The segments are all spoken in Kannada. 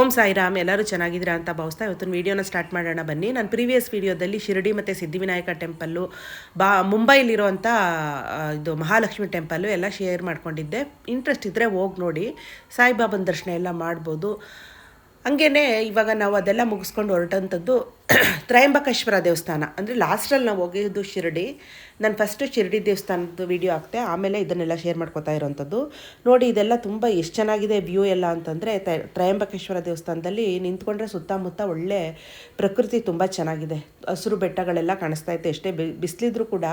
ಓಂ ಸಾಯಿರಾಮ್, ಎಲ್ಲರೂ ಚೆನ್ನಾಗಿದ್ದೀರಾ ಅಂತ ಭಾವಿಸ್ತಾ ಇವತ್ತಿನ ವೀಡಿಯೋನ ಸ್ಟಾರ್ಟ್ ಮಾಡೋಣ ಬನ್ನಿ. ನಾನು ಪ್ರೀವಿಯಸ್ ವೀಡಿಯೋದಲ್ಲಿ ಶಿರಡಿ ಮತ್ತು ಸಿದ್ಧಿವಿನಾಯಕ ಟೆಂಪಲ್ಲು, ಬಾ ಮುಂಬೈಲಿರುವಂಥ ಇದು ಮಹಾಲಕ್ಷ್ಮಿ ಟೆಂಪಲ್ಲು ಎಲ್ಲ ಶೇರ್ ಮಾಡ್ಕೊಂಡಿದ್ದೆ. ಇಂಟ್ರೆಸ್ಟ್ ಇದ್ದರೆ ಹೋಗಿ ನೋಡಿ. ಸಾಯಿಬಾಬನ ದರ್ಶನ ಎಲ್ಲ ಮಾಡ್ಬೋದು. ಹಂಗೇ ಇವಾಗ ನಾವು ಅದೆಲ್ಲ ಮುಗಿಸ್ಕೊಂಡು ಹೊರಟಂಥದ್ದು ತ್ರಯಂಬಕೇಶ್ವರ ದೇವಸ್ಥಾನ. ಅಂದರೆ ಲಾಸ್ಟಲ್ಲಿ ನಾವು ಹೋಗಿದ್ದು ಶಿರಡಿ. ನಾನು ಫಸ್ಟು ಶಿರಡಿ ದೇವಸ್ಥಾನದ ವಿಡಿಯೋ ಹಾಕ್ತೆ. ಆಮೇಲೆ ಇದನ್ನೆಲ್ಲ ಶೇರ್ ಮಾಡ್ಕೊತಾ ಇರೋವಂಥದ್ದು ನೋಡಿ, ಇದೆಲ್ಲ ತುಂಬ ಎಷ್ಟು ಚೆನ್ನಾಗಿದೆ ವ್ಯೂ ಎಲ್ಲ ಅಂತಂದರೆ ತ್ರಯಂಬಕೇಶ್ವರ ದೇವಸ್ಥಾನದಲ್ಲಿ ನಿಂತ್ಕೊಂಡ್ರೆ ಸುತ್ತಮುತ್ತ ಒಳ್ಳೆ ಪ್ರಕೃತಿ ತುಂಬ ಚೆನ್ನಾಗಿದೆ. ಹಸಿರು ಬೆಟ್ಟಗಳೆಲ್ಲ ಕಾಣಿಸ್ತಾ ಇತ್ತು. ಎಷ್ಟೇ ಬಿಸ್ಲಿದ್ರೂ ಕೂಡ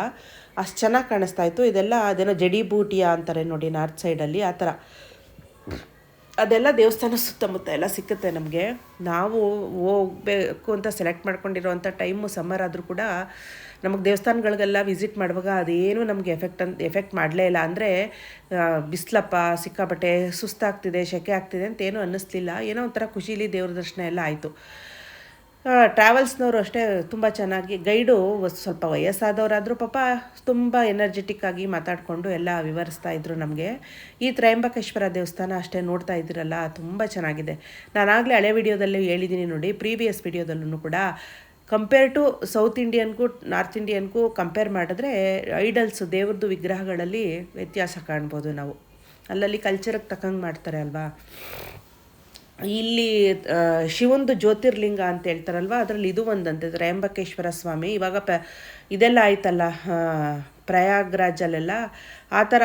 ಅಷ್ಟು ಚೆನ್ನಾಗಿ ಕಾಣಿಸ್ತಾ ಇತ್ತು. ಇದೆಲ್ಲ ಅದೇನೋ ಜಡಿ ಬೂಟಿಯಾ ಅಂತಾರೆ ನೋಡಿ ನಾರ್ತ್ ಸೈಡಲ್ಲಿ ಆ ಥರ. ಅದೆಲ್ಲ ದೇವಸ್ಥಾನ ಸುತ್ತಮುತ್ತ ಎಲ್ಲ ಸಿಕ್ಕುತ್ತೆ ನಮಗೆ. ನಾವು ಹೋಗ್ಬೇಕು ಅಂತ ಸೆಲೆಕ್ಟ್ ಮಾಡ್ಕೊಂಡಿರೋವಂಥ ಟೈಮು ಸಮ್ಮರ್ ಆದರೂ ಕೂಡ ನಮಗೆ ದೇವಸ್ಥಾನಗಳಿಗೆಲ್ಲ ವಿಸಿಟ್ ಮಾಡುವಾಗ ಅದೇನು ನಮಗೆ ಎಫೆಕ್ಟ್ ಅಂತ ಎಫೆಕ್ಟ್ ಮಾಡಲೇ ಇಲ್ಲ. ಅಂದರೆ ಬಿಸ್ಲಪ್ಪ, ಸಿಕ್ಕಾಪಟ್ಟೆ ಸುಸ್ತಾಗ್ತಿದೆ ಸೆಕೆ ಆಗ್ತಿದೆ ಅಂತ ಏನೂ ಅನ್ನಿಸ್ಲಿಲ್ಲ. ಏನೋ ಒಂಥರ ಖುಷೀಲಿ ದೇವ್ರ ದರ್ಶನ ಎಲ್ಲ ಆಯಿತು. ಟ್ರಾವೆಲ್ಸ್ನವರು ಅಷ್ಟೇ ತುಂಬ ಚೆನ್ನಾಗಿ, ಗೈಡು ಸ್ವಲ್ಪ ವಯಸ್ಸಾದವರಾದರೂ ಪಾಪ ತುಂಬ ಎನರ್ಜೆಟಿಕ್ ಆಗಿ ಮಾತಾಡಿಕೊಂಡು ಎಲ್ಲ ವಿವರಿಸ್ತಾ ಇದ್ರು ನಮಗೆ. ಈ ತ್ರಯಂಬಕೇಶ್ವರ ದೇವಸ್ಥಾನ ಅಷ್ಟೇ ನೋಡ್ತಾ ಇದ್ದೀರಲ್ಲ, ತುಂಬ ಚೆನ್ನಾಗಿದೆ. ನಾನಾಗಲೇ ಹಳೆ ವಿಡಿಯೋದಲ್ಲಿ ಹೇಳಿದ್ದೀನಿ ನೋಡಿ ಪ್ರೀವಿಯಸ್ ವಿಡಿಯೋದಲ್ಲೂ ಕೂಡ. ಕಂಪೇರ್ ಟು ಸೌತ್ ಇಂಡಿಯನ್ಗೂ ನಾರ್ತ್ ಇಂಡಿಯನ್ಗೂ ಕಂಪೇರ್ ಮಾಡಿದ್ರೆ ಐಡಲ್ಸ್ ದೇವ್ರದ್ದು ವಿಗ್ರಹಗಳಲ್ಲಿ ವ್ಯತ್ಯಾಸ ಕಾಣ್ಬೋದು ನಾವು. ಅಲ್ಲಲ್ಲಿ ಕಲ್ಚರ್ಗೆ ತಕ್ಕಂಗೆ ಮಾಡ್ತಾರೆ ಅಲ್ವಾ? ಇಲ್ಲಿ ಶಿವಂದು ಜ್ಯೋತಿರ್ಲಿಂಗ ಅಂತ ಹೇಳ್ತಾರಲ್ವ? ಅದರಲ್ಲಿ ಇದು ಒಂದಂತೆ ತ್ರಯಂಬಕೇಶ್ವರ ಸ್ವಾಮಿ. ಇವಾಗ ಪ, ಇದೆಲ್ಲ ಆಯ್ತಲ್ಲ ಪ್ರಯಾಗ್ರಾಜಲ್ಲೆಲ್ಲ? ಆ ಥರ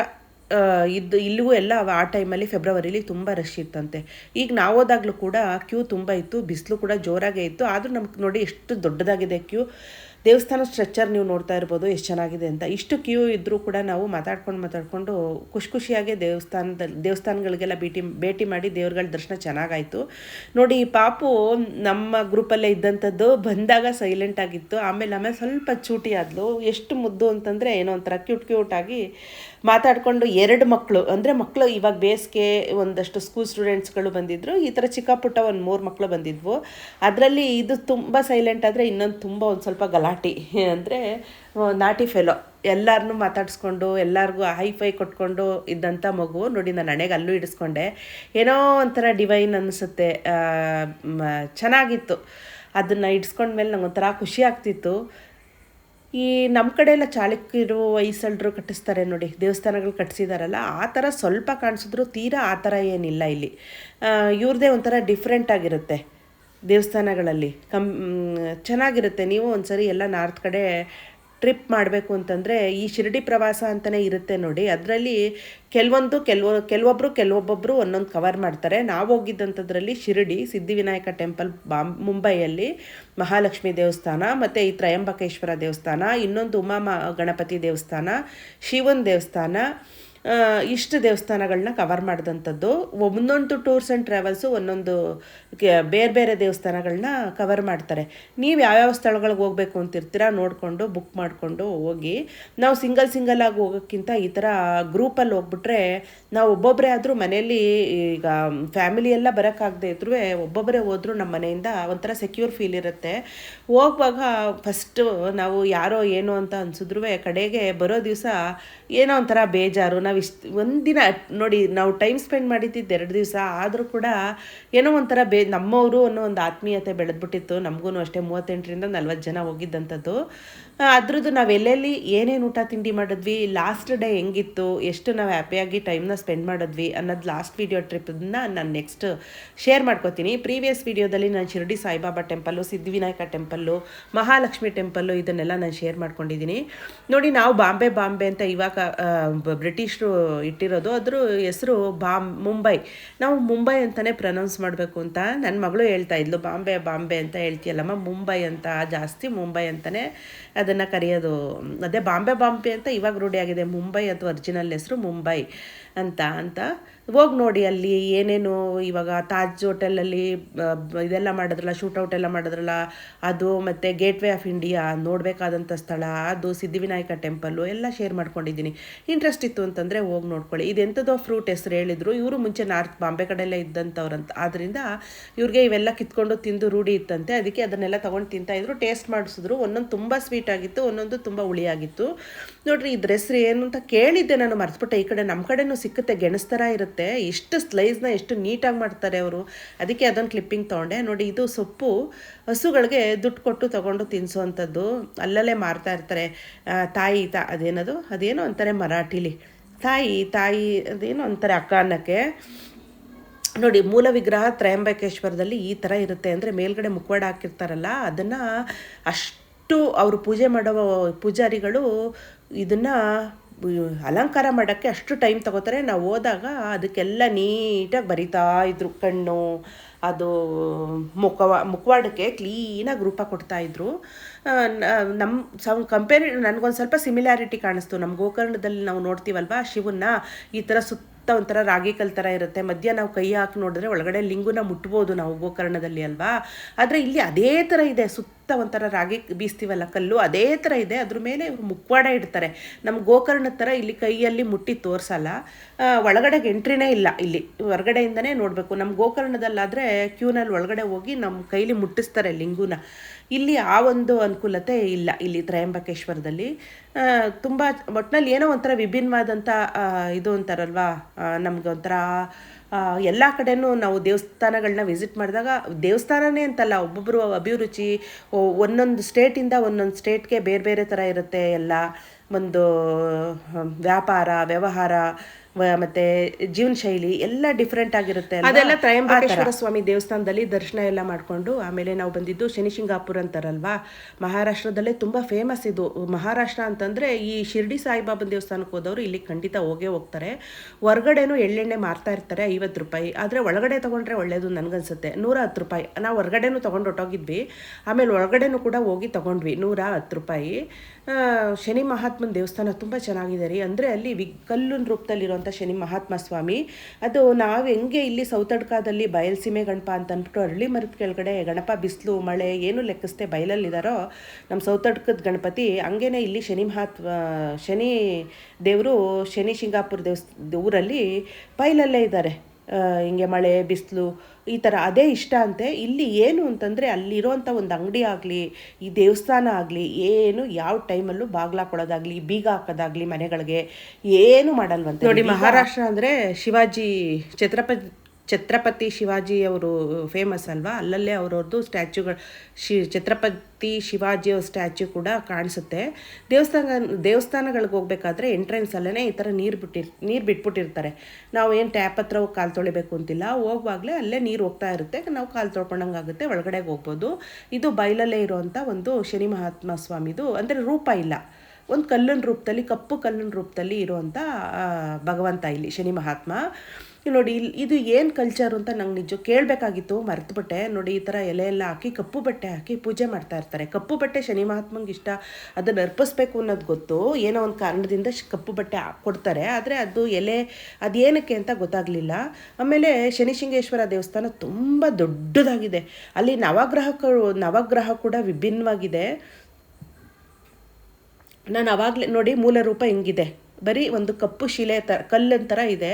ಇದು, ಇಲ್ಲಿಗೂ ಎಲ್ಲ ಆ ಟೈಮಲ್ಲಿ ಫೆಬ್ರವರಿಲಿ ತುಂಬ ರಶ್ ಇತ್ತಂತೆ. ಈಗ ನಾವು ಹೋದಾಗಲೂ ಕೂಡ ಕ್ಯೂ ತುಂಬ ಇತ್ತು, ಬಿಸಿಲು ಕೂಡ ಜೋರಾಗೇ ಇತ್ತು. ಆದರೂ ನಮ್ಗೆ ನೋಡಿ ಎಷ್ಟು ದೊಡ್ಡದಾಗಿದೆ ಕ್ಯೂ. ದೇವಸ್ಥಾನ ಸ್ಟ್ರೆಚ್ಚರ್ ನೀವು ನೋಡ್ತಾ ಇರ್ಬೋದು ಎಷ್ಟು ಚೆನ್ನಾಗಿದೆ ಅಂತ. ಇಷ್ಟು ಕ್ಯೂ ಇದ್ದರೂ ಕೂಡ ನಾವು ಮಾತಾಡ್ಕೊಂಡು ಮಾತಾಡಿಕೊಂಡು ಖುಷಿ ಖುಷಿಯಾಗಿ ದೇವಸ್ಥಾನದಲ್ಲಿ ದೇವಸ್ಥಾನಗಳಿಗೆಲ್ಲ ಭೇಟಿ ಭೇಟಿ ಮಾಡಿ ದೇವ್ರಗಳ ದರ್ಶನ ಚೆನ್ನಾಗಾಯಿತು. ನೋಡಿ ಈ ಪಾಪು ನಮ್ಮ ಗ್ರೂಪಲ್ಲೇ ಇದ್ದಂಥದ್ದು ಬಂದಾಗ ಸೈಲೆಂಟ್ ಆಗಿತ್ತು. ಆಮೇಲೆ ಆಮೇಲೆ ಸ್ವಲ್ಪ ಚೂಟಿ ಆದ್ಲು. ಎಷ್ಟು ಮುದ್ದು ಅಂತಂದರೆ ಏನೋ ಒಂಥರ ಕ್ಯೂಟ್ ಕ್ಯೂಟ್ ಆಗಿ ಮಾತಾಡಿಕೊಂಡು ಎರಡು ಮಕ್ಕಳು ಅಂದರೆ ಮಕ್ಕಳು ಇವಾಗ ಬೇಸಿಗೆ ಒಂದಷ್ಟು ಸ್ಕೂಲ್ ಸ್ಟೂಡೆಂಟ್ಸ್ಗಳು ಬಂದಿದ್ದರು ಈ ಥರ ಚಿಕ್ಕ ಪುಟ್ಟ ಒಂದು ಮೂರು ಮಕ್ಕಳು ಬಂದಿದ್ವು. ಅದರಲ್ಲಿ ಇದು ತುಂಬ ಸೈಲೆಂಟ್ ಆದರೆ ಇನ್ನೊಂದು ತುಂಬ ಒಂದು ಸ್ವಲ್ಪ ಗಲಾಟೆ ಅಂದರೆ ನಾಟಿ ಫೆಲೋ ಎಲ್ಲರನ್ನೂ ಮಾತಾಡಿಸ್ಕೊಂಡು, ಎಲ್ಲರಿಗೂ ಹೈ ಫೈ ಕೊಟ್ಕೊಂಡು ಇದ್ದಂಥ ಮಗು ನೋಡಿ ನಾನು ಹಣೆಗೆ ಅಲ್ಲೂ ಇಡಿಸ್ಕೊಂಡೆ. ಏನೋ ಒಂಥರ ಡಿವೈನ್ ಅನಿಸುತ್ತೆ. ಚೆನ್ನಾಗಿತ್ತು. ಅದನ್ನು ಇಡ್ಸ್ಕೊಂಡ್ಮೇಲೆ ನಂಗೆ ಒಂಥರ ಖುಷಿ ಆಗ್ತಿತ್ತು. ಈ ನಮ್ಮ ಕಡೆ ಎಲ್ಲ ಚಾಲುಕ್ಯರು ವಯಸ್ಸಳರು ಕಟ್ಟಿಸ್ತಾರೆ ನೋಡಿ. ದೇವಸ್ಥಾನಗಳು ಕಟ್ಟಿಸಿದಾರಲ್ಲ ಆ ಥರ ಸ್ವಲ್ಪ ಕಾಣಿಸಿದ್ರು ತೀರಾ ಆ ಥರ ಏನಿಲ್ಲ ಇಲ್ಲಿ. ಇವ್ರದ್ದೇ ಒಂಥರ ಡಿಫ್ರೆಂಟ್ ಆಗಿರುತ್ತೆ. ದೇವಸ್ಥಾನಗಳಲ್ಲಿ. ಕಮ್ ಚೆನ್ನಾಗಿರುತ್ತೆ. ನೀವು ಒಂದ್ಸರಿ ಎಲ್ಲ ನಾರ್ತ್ ಕಡೆ ಟ್ರಿಪ್ ಮಾಡಬೇಕು ಅಂತಂದರೆ ಈ ಶಿರಡಿ ಪ್ರವಾಸ ಅಂತಲೇ ಇರುತ್ತೆ ನೋಡಿ. ಅದರಲ್ಲಿ ಕೆಲವೊಂದು, ಕೆಲವು ಕೆಲವೊಬ್ಬರು ಕೆಲವೊಬ್ಬೊಬ್ಬರು ಒಂದೊಂದು ಕವರ್ ಮಾಡ್ತಾರೆ. ನಾವು ಹೋಗಿದ್ದಂಥದ್ರಲ್ಲಿ ಶಿರಡಿ, ಸಿದ್ಧಿವಿನಾಯಕ ಟೆಂಪಲ್ ಬಾಂಬ್ ಮುಂಬೈಯಲ್ಲಿ ಮಹಾಲಕ್ಷ್ಮಿ ದೇವಸ್ಥಾನ, ಮತ್ತು ಈ ತ್ರಯಂಬಕೇಶ್ವರ ದೇವಸ್ಥಾನ, ಇನ್ನೊಂದು ಉಮಾ ಗಣಪತಿ ದೇವಸ್ಥಾನ, ಶಿವನ್ ದೇವಸ್ಥಾನ ಇಷ್ಟು ದೇವಸ್ಥಾನಗಳನ್ನ ಕವರ್ ಮಾಡಿದಂಥದ್ದು. ಒಂದೊಂದು ಟೂರ್ಸ್ ಆ್ಯಂಡ್ ಟ್ರಾವೆಲ್ಸು ಒಂದೊಂದು ಬೇರೆ ಬೇರೆ ದೇವಸ್ಥಾನಗಳನ್ನ ಕವರ್ ಮಾಡ್ತಾರೆ. ನೀವು ಯಾವ್ಯಾವ ಸ್ಥಳಗಳಿಗೆ ಹೋಗ್ಬೇಕು ಅಂತಿರ್ತೀರ ನೋಡಿಕೊಂಡು ಬುಕ್ ಮಾಡಿಕೊಂಡು ಹೋಗಿ. ನಾವು ಸಿಂಗಲ್ ಸಿಂಗಲ್ ಆಗಿ ಹೋಗೋಕ್ಕಿಂತ ಈ ಥರ ಗ್ರೂಪಲ್ಲಿ ಹೋಗ್ಬಿಟ್ರೆ ನಾವು ಒಬ್ಬೊಬ್ಬರೇ ಆದರೂ ಮನೆಯಲ್ಲಿ ಈಗ ಫ್ಯಾಮಿಲಿ ಎಲ್ಲ ಬರೋಕ್ಕಾಗದೇ ಇದ್ರೂ ಒಬ್ಬೊಬ್ಬರೇ ಹೋದರೂ ನಮ್ಮ ಮನೆಯಿಂದ ಒಂಥರ ಸೆಕ್ಯೂರ್ ಫೀಲ್ ಇರುತ್ತೆ. ಹೋಗುವಾಗ ಫಸ್ಟು ನಾವು ಯಾರೋ ಏನೋ ಅಂತ ಅನ್ಸಿದ್ರು ಕಡೆಗೆ ಬರೋ ದಿವಸ ಏನೋ ಒಂಥರ ಬೇಜಾರು ನಾವು ಇಷ್ಟು ಒಂದಿನ ನೋಡಿ ನಾವು ಟೈಮ್ ಸ್ಪೆಂಡ್ ಮಾಡಿದ್ದಿದ್ದು ಎರಡು ದಿವಸ ಆದರೂ ಕೂಡ ಏನೋ ಒಂಥರ ಬೇ ನಮ್ಮವರು ಅನ್ನೋ ಒಂದು ಆತ್ಮೀಯತೆ ಬೆಳೆದ್ಬಿಟ್ಟಿತ್ತು. ನಮಗೂ ಅಷ್ಟೇ ಮೂವತ್ತೆಂಟರಿಂದ ನಲ್ವತ್ತು ಜನ ಹೋಗಿದ್ದಂಥದ್ದು. ಅದ್ರದ್ದು ನಾವು ಎಲ್ಲೆಲ್ಲಿ ಏನೇನು ಊಟ ತಿಂಡಿ ಮಾಡಿದ್ವಿ ಲಾಸ್ಟ್ ಡೇ ಹೆಂಗಿತ್ತು ಎಷ್ಟು ನಾವು ಹ್ಯಾಪಿಯಾಗಿ ಟೈಮ್ನ ಸ್ಪೆಂಡ್ ಮಾಡಿದ್ವಿ ಅನ್ನೋದು ಲಾಸ್ಟ್ ವೀಡಿಯೋ ಟ್ರಿಪ್ನ ನಾನು ನೆಕ್ಸ್ಟ್ ಶೇರ್ ಮಾಡ್ಕೋತೀನಿ. ಪ್ರೀವಿಯಸ್ ವೀಡಿಯೋದಲ್ಲಿ ನಾನು Shirdi Sai Baba temple Siddhivinayak temple Mahalakshmi temple ಇದನ್ನೆಲ್ಲ ನಾನು ಶೇರ್ ಮಾಡ್ಕೊಂಡಿದ್ದೀನಿ. ನೋಡಿ ನಾವು ಬಾಂಬೆ ಬಾಂಬೆ ಅಂತ ಇವಾಗ ಆ, ಬ್ರಿಟಿಷರು ಇಟ್ಟಿರೋದು. ಅದ್ರ ಹೆಸರು ಬಾಂಬ್ ಮುಂಬೈ. ನಾವು ಮುಂಬೈ ಅಂತಲೇ ಪ್ರನೌನ್ಸ್ ಮಾಡಬೇಕು ಅಂತ ನನ್ನ ಮಗಳು ಹೇಳ್ತಾ ಇದ್ಲು. ಬಾಂಬೆ ಬಾಂಬೆ ಅಂತ ಹೇಳ್ತೀಯಲ್ಲಮ್ಮ. ಮುಂಬೈ ಅಂತ, ಜಾಸ್ತಿ ಮುಂಬೈ ಅಂತಲೇ ಅದನ್ನು ಕರೆಯೋದು. ಅದೇ ಬಾಂಬೆ ಬಾಂಬೆ ಅಂತ ಇವಾಗ ರೂಢಿಯಾಗಿದೆ. ಮುಂಬೈ ಅಥವಾ ಒರಿಜಿನಲ್ ಹೆಸರು ಮುಂಬೈ ಅಂತ ಅಂತ. ಹೋಗಿ ನೋಡಿ ಅಲ್ಲಿ ಏನೇನು ಇವಾಗ ತಾಜ್ ಹೋಟೆಲಲ್ಲಿ ಇದೆಲ್ಲ ಮಾಡಿದ್ರಲ್ಲ ಶೂಟೌಟ್ ಎಲ್ಲ ಮಾಡಿದ್ರಲ್ಲ, ಅದು ಮತ್ತು ಗೇಟ್ ವೇ ಆಫ್ ಇಂಡಿಯಾ ನೋಡಬೇಕಾದಂಥ ಸ್ಥಳ, ಅದು ಸಿದ್ಧಿವಿನಾಯಕ ಟೆಂಪಲ್ಲು ಎಲ್ಲ ಶೇರ್ ಮಾಡ್ಕೊಂಡಿದ್ದೀನಿ. ಇಂಟ್ರೆಸ್ಟ್ ಇತ್ತು ಅಂತಂದರೆ ಹೋಗಿ ನೋಡ್ಕೊಳ್ಳಿ. ಇದೆಂಥದೋ ಫ್ರೂಟ್ ಹೆಸರು ಹೇಳಿದರು. ಇವರು ಮುಂಚೆ ನಾರ್ತ್ ಬಾಂಬೆ ಕಡೆಯಲ್ಲೇ ಇದ್ದಂಥವ್ರಂತ ಆದ್ದರಿಂದ ಇವ್ರಿಗೆ ಇವೆಲ್ಲ ಕಿತ್ಕೊಂಡು ತಿಂದು ರೂಢಿ ಇತ್ತಂತೆ. ಅದಕ್ಕೆ ಅದನ್ನೆಲ್ಲ ತೊಗೊಂಡು ತಿಂತಾಯಿದ್ರು ಟೇಸ್ಟ್ ಮಾಡಿಸಿದ್ರು. ಒಂದೊಂದು ತುಂಬ ಸ್ವೀಟ್ ಆಗಿತ್ತು, ಒಂದೊಂದು ತುಂಬ ಹುಳಿಯಾಗಿತ್ತು ನೋಡ್ರಿ ಇದ್ರ ಹೆಸ್ರು ಏನು ಅಂತ ಕೇಳಿದ್ದೆ ನಾನು, ಮರ್ತ್ಬಿಟ್ಟೆ. ಈ ಕಡೆ ನಮ್ಮ ಕಡೆನೂ ಸಿಕ್ಕುತ್ತೆ. ಗೆಣಸ್ ಥರ ಇರುತ್ತೆ. ಇರುತ್ತೆ ಎಷ್ಟು ಸ್ಲೈಸ್ನ ಎಷ್ಟು ನೀಟಾಗಿ ಮಾಡ್ತಾರೆ ಅವರು. ಅದಕ್ಕೆ ಅದೊಂದು ಕ್ಲಿಪ್ಪಿಂಗ್ ತೊಗೊಂಡೆ. ನೋಡಿ, ಇದು ಸೊಪ್ಪು ಹಸುಗಳಿಗೆ ದುಡ್ಡು ಕೊಟ್ಟು ತೊಗೊಂಡು ತಿನ್ನಿಸೋವಂಥದ್ದು ಅಲ್ಲಲ್ಲೇ ಮಾರ್ತಾ ಇರ್ತಾರೆ. ತಾಯಿ, ತಾ, ಅದೇನದು? ಅದೇನೋ ಅಂತಾರೆ ಮರಾಠಿಲಿ. ತಾಯಿ ತಾಯಿ, ಅದೇನೋ ಅಂತಾರೆ ಅಕ್ಕ ಅನ್ನಕ್ಕೆ. ನೋಡಿ ಮೂಲ ವಿಗ್ರಹ ತ್ರಯಂಬಕೇಶ್ವರದಲ್ಲಿ ಈ ಥರ ಇರುತ್ತೆ. ಅಂದರೆ ಮೇಲ್ಗಡೆ ಮುಖವಾಡ ಹಾಕಿರ್ತಾರಲ್ಲ, ಅದನ್ನು ಅಷ್ಟು ಅವರು ಪೂಜೆ ಮಾಡುವ ಪೂಜಾರಿಗಳು ಇದನ್ನು ಅಲಂಕಾರ ಮಾಡೋಕ್ಕೆ ಅಷ್ಟು ಟೈಮ್ ತಗೋತಾರೆ. ನಾವು ಹೋದಾಗ ಅದಕ್ಕೆಲ್ಲ ನೀಟಾಗಿ ಬರಿತಾ ಇದ್ರು ಕಣ್ಣು ಅದು ಮುಖವ, ಮುಖವಾಡಕ್ಕೆ ಕ್ಲೀನಾಗಿ ರೂಪ ಕೊಡ್ತಾ ಇದ್ರು. ನಮ್ಮ ಸಮ್ ಕಂಪೇರ್ ನನಗೊಂದು ಸ್ವಲ್ಪ ಸಿಮಿಲ್ಯಾರಿಟಿ ಕಾಣಿಸ್ತು. ನಮ್ಮ ಗೋಕರ್ಣದಲ್ಲಿ ನಾವು ನೋಡ್ತೀವಲ್ವ, ಶಿವನ್ನ ಈ ಥರ ಸುತ್ತ ಒಂಥರ ರಾಗಿ ಕಲ್ ಥರ ಇರುತ್ತೆ. ಮಧ್ಯ ನಾವು ಕೈ ಹಾಕಿ ನೋಡಿದ್ರೆ ಒಳಗಡೆ ಲಿಂಗುನ ಮುಟ್ಬೋದು ನಾವು ಗೋಕರ್ಣದಲ್ಲಿ ಅಲ್ವಾ? ಆದರೆ ಇಲ್ಲಿ ಅದೇ ಥರ ಇದೆ. ಸುತ್ತ ಒಂಥರ ರಾಗಿ ಬೀಸ್ತೀವಲ್ಲ, ಕಲ್ಲು, ಅದೇ ಥರ ಇದೆ. ಅದ್ರ ಮೇಲೆ ಇವರು ಮುಖವಾಡ ಇಡ್ತಾರೆ. ನಮ್ಮ ಗೋಕರ್ಣದ ಥರ ಇಲ್ಲಿ ಕೈಯಲ್ಲಿ ಮುಟ್ಟಿ ತೋರಿಸಲ್ಲ. ಒಳಗಡೆಗೆ ಎಂಟ್ರಿನೇ ಇಲ್ಲ. ಇಲ್ಲಿ ಹೊರಗಡೆಯಿಂದನೇ ನೋಡಬೇಕು. ನಮ್ಮ ಗೋಕರ್ಣದಲ್ಲಾದರೆ ಕ್ಯೂನಲ್ಲಿ ಒಳಗಡೆ ಹೋಗಿ ನಮ್ಮ ಕೈಲಿ ಮುಟ್ಟಿಸ್ತಾರೆ ಲಿಂಗುನ. ಇಲ್ಲಿ ಆ ಒಂದು ಅನುಕೂಲತೆ ಇಲ್ಲ. ಇಲ್ಲಿ ತ್ರಯಂಬಕೇಶ್ವರದಲ್ಲಿ ತುಂಬ ಒಟ್ಟಿನಲ್ಲಿ ಏನೋ ಒಂಥರ ವಿಭಿನ್ನವಾದಂಥ ಇದು ಅಂತಾರಲ್ವಾ ನಮ್ಗೆ ಒಂಥರ ಎಲ್ಲ ಕಡೆನೂ ನಾವು ದೇವಸ್ಥಾನಗಳನ್ನ ವಿಸಿಟ್ ಮಾಡಿದಾಗ, ದೇವಸ್ಥಾನನೇ ಅಂತಲ್ಲ ಒಬ್ಬೊಬ್ಬರು ಅಭಿರುಚಿ ಒಂದೊಂದು ಸ್ಟೇಟಿಂದ ಒಂದೊಂದು ಸ್ಟೇಟ್ಗೆ ಬೇರೆ ಬೇರೆ ಥರ ಇರುತ್ತೆ ಎಲ್ಲ. ಒಂದು ವ್ಯಾಪಾರ, ವ್ಯವಹಾರ ಮತ್ತೆ ಜೀವನ ಶೈಲಿ ಎಲ್ಲ ಡಿಫ್ರೆಂಟ್ ಆಗಿರುತ್ತೆ? ಅದೆಲ್ಲ ತ್ರಯಂಬಕೇಶ್ವರ ಸ್ವಾಮಿ ದೇವಸ್ಥಾನದಲ್ಲಿ ದರ್ಶನ ಎಲ್ಲ ಮಾಡಿಕೊಂಡು ಆಮೇಲೆ ನಾವು ಬಂದಿದ್ದು ಶನಿಶಿಂಗಾಪುರ ಅಂತಾರಲ್ವಾ? ಮಹಾರಾಷ್ಟ್ರದಲ್ಲೇ ತುಂಬ ಫೇಮಸ್ ಇದು. ಮಹಾರಾಷ್ಟ್ರ ಅಂತಂದರೆ ಈ ಶಿರ್ಡಿ ಸಾಯಿಬಾಬನ ದೇವಸ್ಥಾನಕ್ಕೆ ಹೋದವರು ಇಲ್ಲಿ ಖಂಡಿತ ಹೋಗೇ ಹೋಗ್ತಾರೆ. ಹೊರ್ಗಡೆನೂ ಎಳ್ಳೆಣ್ಣೆ ಮಾರ್ತಾ ಇರ್ತಾರೆ ಐವತ್ತು ರೂಪಾಯಿ. ಆದರೆ ಒಳಗಡೆ ತೊಗೊಂಡ್ರೆ ಒಳ್ಳೇದು ನನಗನ್ಸುತ್ತೆ. ನೂರ ಹತ್ತು ರೂಪಾಯಿ. ನಾವು ಹೊರ್ಗಡೆನೂ ತೊಗೊಂಡು ಹೊಟ್ಟೋಗಿದ್ವಿ ಆಮೇಲೆ ಒಳಗಡೆನೂ ಕೂಡ ಹೋಗಿ ತೊಗೊಂಡ್ವಿ. ನೂರ ಹತ್ತು ರೂಪಾಯಿ. ಶನಿ ಮಹಾತ್ಮನ ದೇವಸ್ಥಾನ ತುಂಬ ಚೆನ್ನಾಗಿದೆ ರೀ. ಅಂದರೆ ಅಲ್ಲಿ ವಿ ಕಲ್ಲಿನ ರೂಪದಲ್ಲಿರುವಂಥ ಶನಿ ಮಹಾತ್ಮ ಸ್ವಾಮಿ. ಅದು ನಾವು ಹೆಂಗೆ ಇಲ್ಲಿ ಸೌತಡ್ಕದಲ್ಲಿ ಬಯಲ್ಸೀಮೆ ಗಣಪ ಅಂತ ಅಂದ್ಬಿಟ್ಟು ಅರಳಿ ಮರದ ಕೆಳಗಡೆ ಗಣಪ ಬಿಸಿಲು, ಮಳೆ ಏನು ಲೆಕ್ಕಿಸ್ದೆ ಬಯಲಲ್ಲಿದ್ದಾರೋ ನಮ್ಮ ಸೌತಡ್ಕದ ಗಣಪತಿ, ಹಂಗೇನೆ ಇಲ್ಲಿ ಶನಿ ಮಹಾತ್ಮ, ಶನಿ ದೇವರು ಶನಿ ಶಿಂಗಾಪುರ ದೇವಸ್, ಊರಲ್ಲಿ ಬಯಲಲ್ಲೇ ಇದ್ದಾರೆ ಹಿಂಗೆ ಮಳೆ, ಬಿಸಿಲು ಈ ಥರ ಅದೇ ಇಷ್ಟ ಅಂತೆ. ಇಲ್ಲಿ ಏನು ಅಂತಂದರೆ ಅಲ್ಲಿರೋಂಥ ಒಂದು ಅಂಗಡಿ ಆಗಲಿ ಈ ದೇವಸ್ಥಾನ ಆಗಲಿ ಏನು ಯಾವ ಟೈಮಲ್ಲೂ ಬಾಗ್ಲಾಕೊಳ್ಳೋದಾಗಲಿ ಬೀಗ ಹಾಕೋದಾಗಲಿ ಮನೆಗಳಿಗೆ ಏನು ಮಾಡಲ್ವಂತೆ. ನೋಡಿ ಮಹಾರಾಷ್ಟ್ರ ಅಂದರೆ ಶಿವಾಜಿ ಛತ್ರಪತಿ ಛತ್ರಪತಿ ಶಿವಾಜಿ ಅವರು ಫೇಮಸ್ ಅಲ್ವಾ? ಅಲ್ಲಲ್ಲೇ ಅವ್ರವ್ರದ್ದು ಸ್ಟ್ಯಾಚುಗಳು ಶಿ, ಛತ್ರಪತಿ ಶಿವಾಜಿಯವ್ರ ಸ್ಟ್ಯಾಚ್ಯು ಕೂಡ ಕಾಣಿಸುತ್ತೆ. ದೇವಸ್ಥಾನ, ದೇವಸ್ಥಾನಗಳಿಗೆ ಹೋಗ್ಬೇಕಾದ್ರೆ ಎಂಟ್ರೆನ್ಸ್ ಅಲ್ಲೇ ಈ ಥರ ನೀರು ಬಿಟ್ಟಿರ್, ನೀರು ಬಿಟ್ಬಿಟ್ಟಿರ್ತಾರೆ. ನಾವು ಏನು ಟ್ಯಾಪ್ ಹತ್ರ ಹೋಗಿ ಕಾಲು ತೊಳಿಬೇಕು ಅಂತಿಲ್ಲ. ಹೋಗುವಾಗಲೇ ಅಲ್ಲೇ ನೀರು ಹೋಗ್ತಾ ಇರುತ್ತೆ. ನಾವು ಕಾಲು ತೊಳ್ಕೊಂಡಂಗೆ ಆಗುತ್ತೆ, ಒಳಗಡೆಗೆ ಹೋಗ್ಬೋದು. ಇದು ಬಯಲಲ್ಲೇ ಇರುವಂಥ ಒಂದು ಶನಿ ಮಹಾತ್ಮ ಸ್ವಾಮಿದು, ಅಂದರೆ ರೂಪ ಇಲ್ಲ. ಒಂದು ಕಲ್ಲಿನ ರೂಪದಲ್ಲಿ, ಕಪ್ಪು ಕಲ್ಲಿನ ರೂಪದಲ್ಲಿ ಇರುವಂಥ ಭಗವಂತ ಇಲ್ಲಿ, ಶನಿ ಮಹಾತ್ಮ. ನೋಡಿ ಇಲ್ಲಿ ಇದು ಏನು ಕಲ್ಚರು ಅಂತ ನಂಗೆ ನಿಜ ಕೇಳಬೇಕಾಗಿತ್ತು, ಮರ್ತುಬಿಟ್ಟೆ. ನೋಡಿ, ಈ ಥರ ಎಲೆ ಎಲ್ಲ ಹಾಕಿ ಕಪ್ಪು ಬಟ್ಟೆ ಹಾಕಿ ಪೂಜೆ ಮಾಡ್ತಾ ಇರ್ತಾರೆ. ಕಪ್ಪು ಬಟ್ಟೆ ಶನಿ ಮಹಾತ್ಮಂಗೆ ಇಷ್ಟ, ಅದನ್ನು ಅರ್ಪಿಸ್ಬೇಕು ಅನ್ನೋದು ಗೊತ್ತು. ಏನೋ ಒಂದು ಕಾರಣದಿಂದ ಕಪ್ಪು ಬಟ್ಟೆ ಕೊಡ್ತಾರೆ. ಆದರೆ ಅದು ಎಲೆ ಅದೇನಕ್ಕೆ ಅಂತ ಗೊತ್ತಾಗಲಿಲ್ಲ. ಆಮೇಲೆ ಶನಿಶಿಂಗೇಶ್ವರ ದೇವಸ್ಥಾನ ತುಂಬ ದೊಡ್ಡದಾಗಿದೆ. ಅಲ್ಲಿ ನವಗ್ರಹಗಳು, ನವಗ್ರಹ ಕೂಡ ವಿಭಿನ್ನವಾಗಿದೆ. ನಾನು ಅವಾಗಲೇ ನೋಡಿ, ಮೂಲ ರೂಪ ಹಿಂಗಿದೆ. ಬರೀ ಒಂದು ಕಪ್ಪು ಶಿಲೆ ತ ಕಲ್ಲಿನ ಥರ ಇದೆ.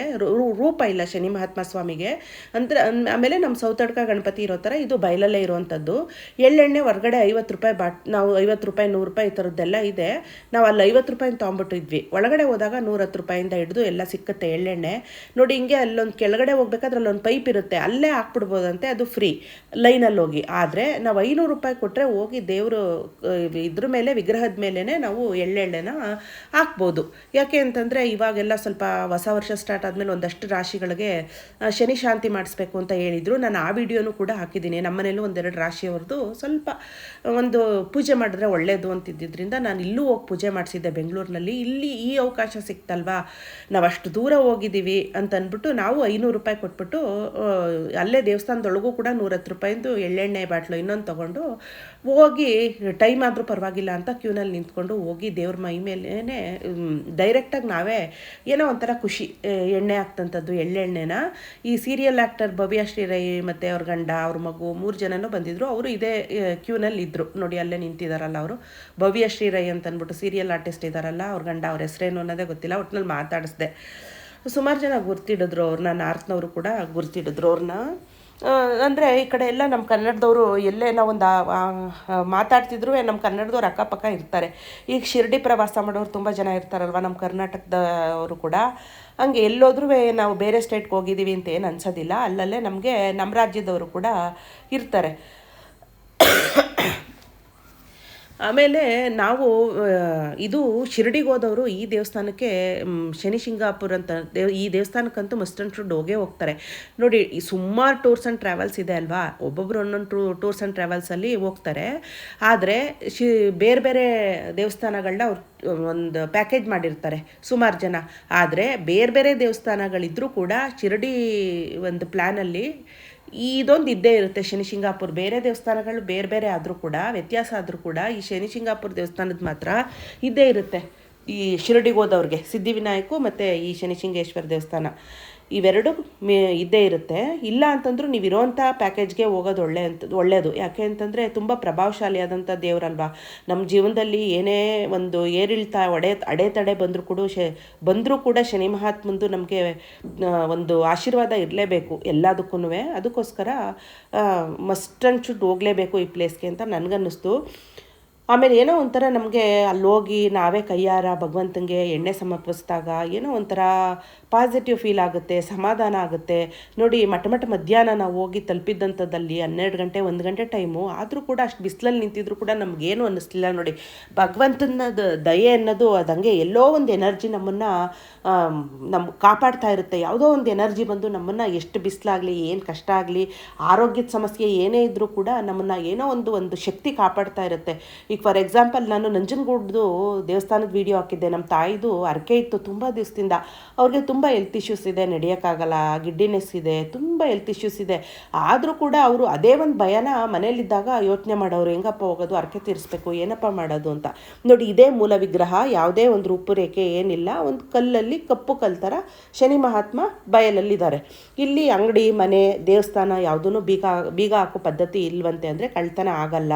ರೂಪ ಇಲ್ಲ ಶನಿ ಮಹಾತ್ಮ ಸ್ವಾಮಿಗೆ. ಅಂದ್ರೆ ಆಮೇಲೆ ನಮ್ಮ ಸೌತಡ್ಕ ಗಣಪತಿ ಇರೋ ಥರ ಇದು ಬಯಲಲ್ಲೇ ಇರುವಂಥದ್ದು ಎಳ್ಳೆಣ್ಣೆ ಹೊರಗಡೆ ಐವತ್ತು ರೂಪಾಯಿ ಬಾಟ್, ನಾವು ಐವತ್ತು ರೂಪಾಯಿ, ನೂರು ರೂಪಾಯಿ ಈ ಥರದ್ದೆಲ್ಲ ಇದೆ. ನಾವು ಅಲ್ಲಿ ಐವತ್ತು ರೂಪಾಯಿನ ತೊಗೊಂಬಿಟ್ಟಿದ್ವಿ ಒಳಗಡೆ ಹೋದಾಗ ನೂರತ್ತು ರೂಪಾಯಿಂದ ಹಿಡಿದು ಎಲ್ಲ ಸಿಕ್ಕುತ್ತೆ ಎಳ್ಳೆಣ್ಣೆ. ನೋಡಿ, ಹಿಂಗೆ ಅಲ್ಲೊಂದು ಕೆಳಗಡೆ ಹೋಗ್ಬೇಕಾದ್ರೆ ಅಲ್ಲೊಂದು ಪೈಪ್ ಇರುತ್ತೆ. ಅಲ್ಲೇ ಹಾಕ್ಬಿಡ್ಬೋದಂತೆ, ಅದು ಫ್ರೀ ಲೈನಲ್ಲಿ ಹೋಗಿ. ಆದರೆ, ನಾವು ಐನೂರು ರೂಪಾಯಿ ಕೊಟ್ಟರೆ ಹೋಗಿ ದೇವರು ಇದ್ರ ಮೇಲೆ, ವಿಗ್ರಹದ ಮೇಲೇ ನಾವು ಎಳ್ಳೆಣ್ಣೆನ ಹಾಕ್ಬೋದು. ಯಾಕೆ ಅಂತಂದರೆ ಇವಾಗೆಲ್ಲ ಸ್ವಲ್ಪ ಹೊಸ ವರ್ಷ ಸ್ಟಾರ್ಟ್ ಆದಮೇಲೆ ಒಂದಷ್ಟು ರಾಶಿಗಳಿಗೆ ಶನಿ ಶಾಂತಿ ಮಾಡಿಸ್ಬೇಕು ಅಂತ ಹೇಳಿದರು. ನಾನು ಆ ವಿಡಿಯೋನೂ ಕೂಡ ಹಾಕಿದ್ದೀನಿ. ನಮ್ಮನೇಲೂ ಒಂದೆರಡು ರಾಶಿಯವ್ರದ್ದು ಸ್ವಲ್ಪ ಒಂದು ಪೂಜೆ ಮಾಡಿದ್ರೆ ಒಳ್ಳೆಯದು ಅಂತಿದ್ದರಿಂದ ನಾನು ಇಲ್ಲೂ ಹೋಗಿ ಪೂಜೆ ಮಾಡಿಸಿದ್ದೆ ಬೆಂಗಳೂರಿನಲ್ಲಿ. ಇಲ್ಲಿ ಈ ಅವಕಾಶ ಸಿಕ್ತಲ್ವಾ? ನಾವು ಅಷ್ಟು ದೂರ ಹೋಗಿದ್ದೀವಿ ಅಂತ ಅಂದ್ಬಿಟ್ಟು ನಾವು ಐನೂರು ರೂಪಾಯಿ ಕೊಟ್ಬಿಟ್ಟು ಅಲ್ಲೇ ದೇವಸ್ಥಾನದೊಳಗೂ ಕೂಡ ನೂರತ್ತು ರೂಪಾಯಿಂದು ಎಳ್ಳೆಣ್ಣೆ ಬಾಟ್ಲು ಇನ್ನೊಂದು ತೊಗೊಂಡು ಹೋಗಿ, ಟೈಮ್ ಆದರೂ ಪರವಾಗಿಲ್ಲ ಅಂತ ಕ್ಯೂನಲ್ಲಿ ನಿಂತ್ಕೊಂಡು ಹೋಗಿ ದೇವ್ರ ಮೈ ಮೇಲೇ ಡೈರೆಕ್ಟಾಗಿ ನಾವೇ ಏನೋ ಒಂಥರ ಖುಷಿ ಎಣ್ಣೆ ಆಗ್ತಂಥದ್ದು ಎಳ್ಳೆಣ್ಣೆನ. ಈ ಸೀರಿಯಲ್ ಆ್ಯಕ್ಟರ್ ಭವ್ಯ ಶ್ರೀರೈ ಮತ್ತು ಅವ್ರ ಗಂಡ, ಅವ್ರ ಮಗು ಮೂರು ಜನನೂ ಬಂದಿದ್ದರು ಅವರು ಇದೇ ಕ್ಯೂನಲ್ಲಿ ಇದ್ದರು ನೋಡಿ, ಅಲ್ಲೇ ನಿಂತಿದ್ದಾರಲ್ಲ ಅವರು. ಭವ್ಯ ಶ್ರೀರೈ ಅಂತ ಅಂದ್ಬಿಟ್ಟು ಸೀರಿಯಲ್ ಆರ್ಟಿಸ್ಟ್ ಇದ್ದಾರಲ್ಲ ಅವ್ರ ಗಂಡ ಅವ್ರ ಹೆಸರೇನು ಅನ್ನೋದೇ ಗೊತ್ತಿಲ್ಲ. ಒಟ್ಟಿನಲ್ಲಿ ಮಾತಾಡಿಸ್ದೆ. ಸುಮಾರು ಜನ ಗುರ್ತಿಡಿದ್ರು ಅವ್ರನ್ನ ನಾರ್ತ್ನವರು ಕೂಡ ಗುರ್ತಿಡಿದ್ರು ಅವ್ರನ್ನ ಅಂದರೆ ಈ ಕಡೆ ಎಲ್ಲ ನಮ್ಮ ಕನ್ನಡದವರು ಎಲ್ಲೇ ನಾವೊಂದು ಮಾತಾಡ್ತಿದ್ರು ನಮ್ಮ ಕನ್ನಡದವ್ರು ಅಕ್ಕಪಕ್ಕ ಇರ್ತಾರೆ. ಈಗ ಶಿರ್ಡಿ ಪ್ರವಾಸ ಮಾಡೋರು ತುಂಬ ಜನ ಇರ್ತಾರಲ್ವ ನಮ್ಮ ಕರ್ನಾಟಕದವರು ಕೂಡ. ಹಂಗೆ ಎಲ್ಲೋದ್ರೂ ನಾವು ಬೇರೆ ಸ್ಟೇಟ್ಗೆ ಹೋಗಿದ್ದೀವಿ ಅಂತ ಏನು ಅನ್ಸೋದಿಲ್ಲ. ಅಲ್ಲಲ್ಲೇ ನಮಗೆ ನಮ್ಮ ರಾಜ್ಯದವರು ಕೂಡ ಇರ್ತಾರೆ. ಆಮೇಲೆ ನಾವು ಇದು ಶಿರ್ಡಿಗೆ ಹೋದವರು ಈ ದೇವಸ್ಥಾನಕ್ಕೆ ಮ್, ಶನಿ ಶಿಂಗಾಪುರ್ ಅಂತ ದೇವ್ ಈ ದೇವಸ್ಥಾನಕ್ಕಂತೂ ಮಸ್ಟ್ ಶುಡ್ ಹೋಗೇ ಹೋಗ್ತಾರೆ. ನೋಡಿ ಈ ಸುಮಾರು ಟೂರ್ಸ್ ಆ್ಯಂಡ್ ಟ್ರಾವೆಲ್ಸ್ ಇದೆ ಅಲ್ವಾ? ಒಬ್ಬೊಬ್ರು ಒಂದೊಂದು ಟೂ ಟೂರ್ಸ್ ಆ್ಯಂಡ್ ಟ್ರಾವೆಲ್ಸಲ್ಲಿ ಹೋಗ್ತಾರೆ. ಆದರೆ ಶಿ ಬೇರೆ ಬೇರೆ ದೇವಸ್ಥಾನಗಳನ್ನ ಅವ್ರು ಒಂದು ಪ್ಯಾಕೇಜ್ ಮಾಡಿರ್ತಾರೆ ಸುಮಾರು ಜನ. ಆದರೆ ಬೇರೆ ಬೇರೆ ದೇವಸ್ಥಾನಗಳಿದ್ರೂ ಕೂಡ ಶಿರಡಿ ಒಂದು ಪ್ಲ್ಯಾನಲ್ಲಿ ಇದೊಂದು ಇದ್ದೇ ಇರುತ್ತೆ ಶನಿ ಶಿಂಗಾಪುರ್ ಬೇರೆ ದೇವಸ್ಥಾನಗಳು ಬೇರೆ ಬೇರೆ ಆದರೂ ಕೂಡ, ವ್ಯತ್ಯಾಸ ಆದರೂ ಕೂಡ ಈ ಶನಿ ಶಿಂಗಾಪುರ ದೇವಸ್ಥಾನದ ಮಾತ್ರ ಇದ್ದೇ ಇರುತ್ತೆ. ಈ ಶಿರಡಿಗೆ ಹೋದವ್ರಿಗೆ ಸಿದ್ಧಿವಿನಾಯಕು ಮತ್ತು ಈ ಶನಿಶಿಂಗೇಶ್ವರ ದೇವಸ್ಥಾನ. ಇವೆರಡು ಮೇ, ಇದ್ದೇ ಇರುತ್ತೆ. ಇಲ್ಲ ಅಂತಂದ್ರೂ ನೀವು ಇರೋವಂಥ ಪ್ಯಾಕೇಜ್ಗೆ ಹೋಗೋದು ಒಳ್ಳೆ ಅಂತ ಒಳ್ಳೆಯದು ಯಾಕೆ ಅಂತಂದರೆ ತುಂಬ ಪ್ರಭಾವಶಾಲಿಯಾದಂಥ ದೇವರಲ್ವಾ. ನಮ್ಮ ಜೀವನದಲ್ಲಿ ಏನೇ ಒಂದು ಏರಿಳ್ತಾ ಒಡೆ, ಅಡೆತಡೆ ಬಂದರೂ ಕೂಡ ಶ, ಬಂದರೂ ಕೂಡ ಶನಿ ಮಹಾತ್ಮಂದು ನಮಗೆ ಒಂದು ಆಶೀರ್ವಾದ ಇರಲೇಬೇಕು ಎಲ್ಲದಕ್ಕೂ ಅದಕ್ಕೋಸ್ಕರ ಮಸ್ಟ್ ಆ್ಯಂಡ್ ಶುಡ್ ಹೋಗಲೇಬೇಕು ಈ ಪ್ಲೇಸ್ಗೆ ಅಂತ ನನಗನ್ನಿಸ್ತು. ಆಮೇಲೆ ಏನೋ ಒಂಥರ ನಮಗೆ ಅಲ್ಲಿ ಹೋಗಿ ನಾವೇ ಕೈಯಾರ ಭಗವಂತನಿಗೆ ಎಣ್ಣೆ ಸಮರ್ಪಿಸಿದಾಗ ಏನೋ ಒಂಥರ ಪಾಸಿಟಿವ್ ಫೀಲ್ ಆಗುತ್ತೆ, ಸಮಾಧಾನ ಆಗುತ್ತೆ. ನೋಡಿ ಮಠ ಮಠ ಮಧ್ಯಾಹ್ನ ನಾವು ಹೋಗಿ ತಲುಪಿದ್ದಂಥದ್ದಲ್ಲಿ ಹನ್ನೆರಡು ಗಂಟೆ, ಒಂದು ಗಂಟೆ ಟೈಮು ಆದರೂ ಕೂಡ ಅಷ್ಟು ಬಿಸಿಲಲ್ಲಿ ನಿಂತಿದ್ರು ಕೂಡ ನಮಗೇನು ಅನ್ನಿಸ್ಲಿಲ್ಲ ನೋಡಿ. ಭಗವಂತನ ದಯೆ ಅನ್ನೋದು ಅದಂಗೆ ಎಲ್ಲೋ ಒಂದು ಎನರ್ಜಿ ನಮ್ಮನ್ನು ನಮ್ಮ ಕಾಪಾಡ್ತಾ ಇರುತ್ತೆ. ಯಾವುದೋ ಒಂದು ಎನರ್ಜಿ ಬಂದು ನಮ್ಮನ್ನು ಎಷ್ಟು ಬಿಸಿಲಾಗಲಿ, ಏನು ಕಷ್ಟ ಆಗಲಿ, ಆರೋಗ್ಯದ ಸಮಸ್ಯೆ ಏನೇ ಇದ್ದರೂ ಕೂಡ ನಮ್ಮನ್ನು ಏನೋ ಒಂದು ಒಂದು ಶಕ್ತಿ ಕಾಪಾಡ್ತಾ ಇರುತ್ತೆ. ಈಗ ಫಾರ್ ಎಕ್ಸಾಂಪಲ್ ನಾನು ನಂಜನಗೂಡ್ದು ದೇವಸ್ಥಾನದ ವಿಡಿಯೋ ಹಾಕಿದ್ದೆ. ನಮ್ಮ ತಾಯಿದು ಅರಕೆ ಇತ್ತು ತುಂಬ ದಿವಸದಿಂದ. ಅವ್ರಿಗೆ ತುಂಬ ಹೆಲ್ತ್ ಇಶ್ಯೂಸ್ ಇದೆ, ನಡೆಯೋಕ್ಕಾಗಲ್ಲ ಗಿಡ್ಡಿನೆಸ್ ಇದೆ, ತುಂಬ ಹೆಲ್ತ್ ಇಶ್ಯೂಸ್ ಇದೆ. ಆದರೂ ಕೂಡ ಅವರು ಅದೇ ಒಂದು ಭಯನ ಮನೇಲಿದ್ದಾಗ ಯೋಚನೆ ಮಾಡೋರು, ಹೆಂಗಪ್ಪ ಹೋಗೋದು ಅರಕೆ ತೀರಿಸ್ಬೇಕು, ಏನಪ್ಪ ಮಾಡೋದು? ಅಂತ. ನೋಡಿ, ಇದೇ ಮೂಲ ವಿಗ್ರಹ, ಯಾವುದೇ ಒಂದು ರೂಪುರೇಖೆ ಏನಿಲ್ಲ. ಒಂದು ಕಲ್ಲಲ್ಲಿ ಕಪ್ಪು ಕಲ್ ಥರ ಶನಿ ಮಹಾತ್ಮ ಬಯಲಲ್ಲಿದ್ದಾರೆ. ಇಲ್ಲಿ ಅಂಗಡಿ, ಮನೆ, ದೇವಸ್ಥಾನ ಯಾವುದೂ ಬೀಗ ಬೀಗ ಹಾಕೋ ಪದ್ಧತಿ ಇಲ್ವಂತೆ ಅಂದರೆ ಕಳ್ತನ ಆಗಲ್ಲ.